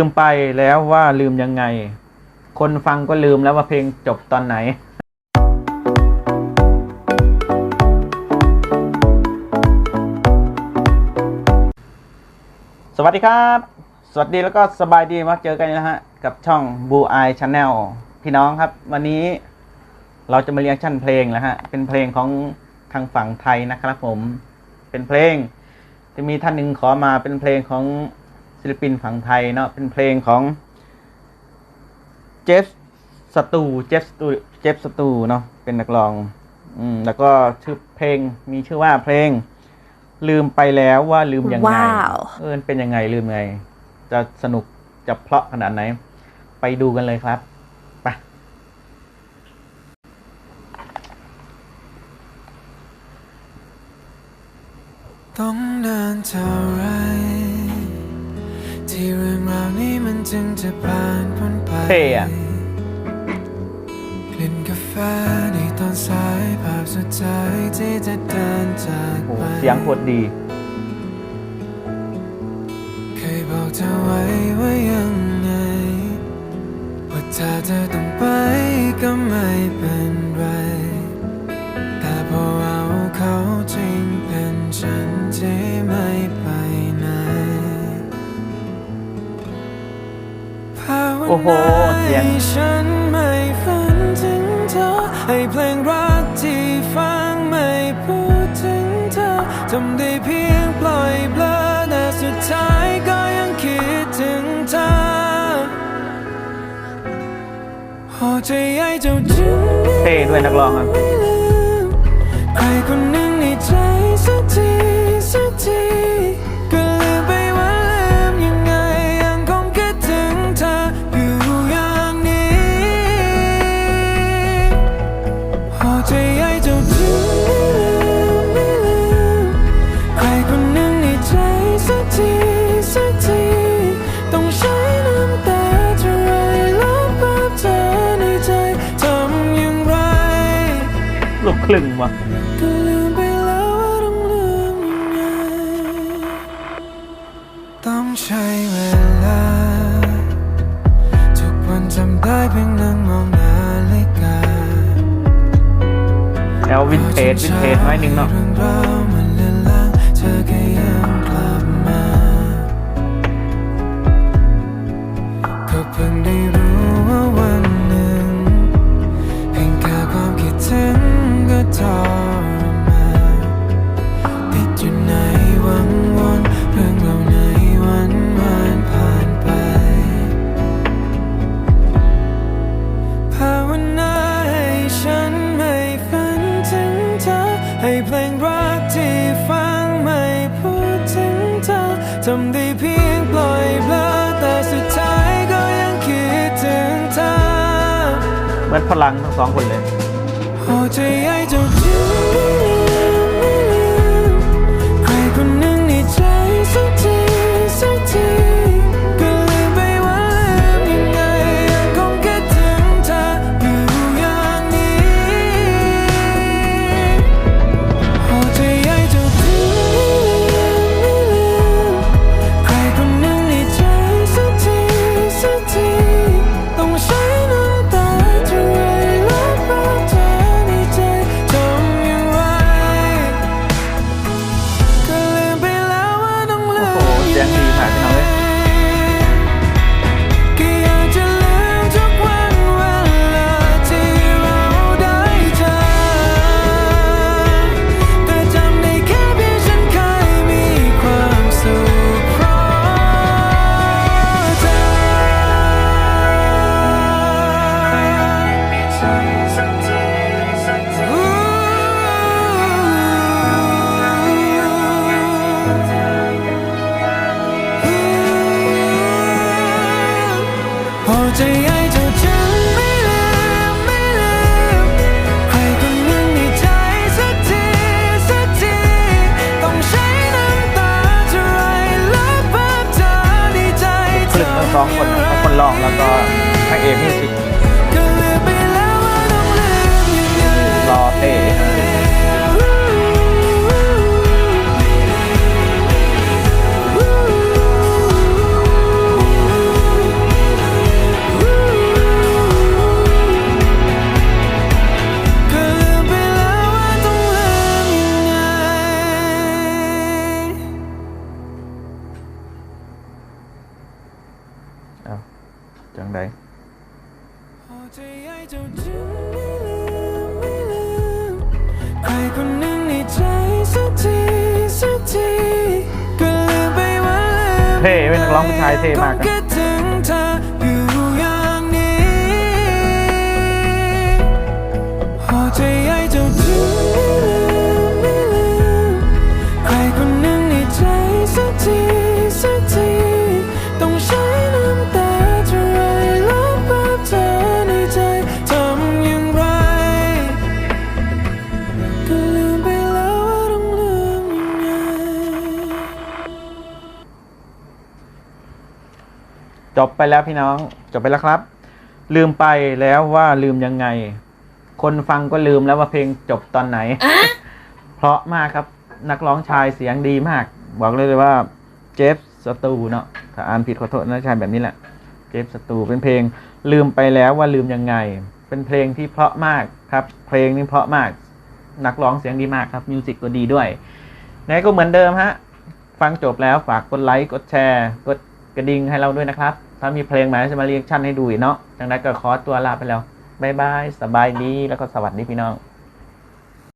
ลืมไปแล้วว่าลืมยังไง คนฟังก็ลืมแล้วว่าเพลงจบตอนไหนสวัสดีครับ สวัสดีแล้วก็สบายดีมาเจอกันนะฮะ กับช่อง Blue Eye Channel พี่น้องครับ วันนี้เราจะมาเรียกชั่นเพลงแล้วฮะ เป็นเพลงของทางฝั่งไทยนะครับผม เป็นเพลงจะมีท่านหนึ่งขอมาเป็นเพลงของ ศิลปินฝั่งไทยเนาะเป็นเพลงของเจฟสตูเจฟสตูเจฟสตูเนาะเป็นนักร้องอืมแล้วก็ชื่อเพลงมีชื่อว่าเพลง ลืมไปแล้วว่าลืมยังไงว้าวเออเป็นยังไงลืมยังไง จะสนุกจะเพราะขนาดไหน ไปดูกันเลยครับไป ต้องเดินเท่าไร ที่เรื่องราวนี้มันจึงจะผ่านพ้นไปเท่อะ กลิ่นกาแฟในตอนสายภาพสุดท้ายที่จะเดินจากโอ้ไป เสียงโคตรดี เคยบอกเธอไว้ว่ายังไงว่าถ้าเธอต้องไปก็ไม่เป็น โอ้โห เสียงฉันไม่ฝันถึงเธอให้เพลงรักที่ฟังไม่พูดถึงเธอทำได้เพียงปล่อยเบลอแต่สุดท้ายก็ยังคิดถึงเธอพอใจใหญ่เจ้าจึงเท่ด้วยนักร้องครับใครคนหนึ่งในใจสักทีสักที ครึ่งวะก็ลืมไปแล้วว่าต้องลืมยังไงต้องใช้เวลา ทุกวันจำได้เพียงนั่งมองนาฬิกาแล้ววินเทจวินเทจไว้หนึ่งเนาะ เหมือนพลังทั้งสองคนเลย พอใจใหญ่เจ้าจึงไม่ลืมไม่ลืมใครคนหนึ่งในใจสักทีสักทีต้องใช้น้ำตาเท่าไรลบภาพเธอในใจครึ่งทั้งสองคนนะทั้งคนร้องแล้วก็พระเอกมิวสิกก็ลืมไปแล้วว่าต้องลืมรอเท่ ใหนเท่เป็นักร้องผู้ชายเท่มากอะใจ จบไปแล้วพี่น้อง จบไปแล้วครับ ลืมไปแล้วว่าลืมยังไง คนฟังก็ลืมแล้วว่าเพลงจบตอนไหน เพราะมากครับนักร้องชายเสียงดีมาก บอกเลยเลยว่าเจฟสตูเนาะถ้าอ่านผิดขอโทษนะชายแบบนี้แหละเจฟสตูเป็นเพลงลืมไปแล้วว่าลืมยังไง เป็นเพลงที่เพราะมากครับ เพลงนี้เพราะมาก นักร้องเสียงดีมากครับมิวสิกก็ดีด้วยไหนก็เหมือนเดิมฮะ ฟังจบแล้วฝากกดไลค์กดแชร์ กดกระดิ่งให้เราด้วยนะครับ ถ้ามีเพลงใหม่จะมาเรียกชั่นให้ดูอีกเนาะดังนั้นก็ขอตัวลาไปแล้วบายบาย สบายดี แล้วก็สวัสดีพี่น้อง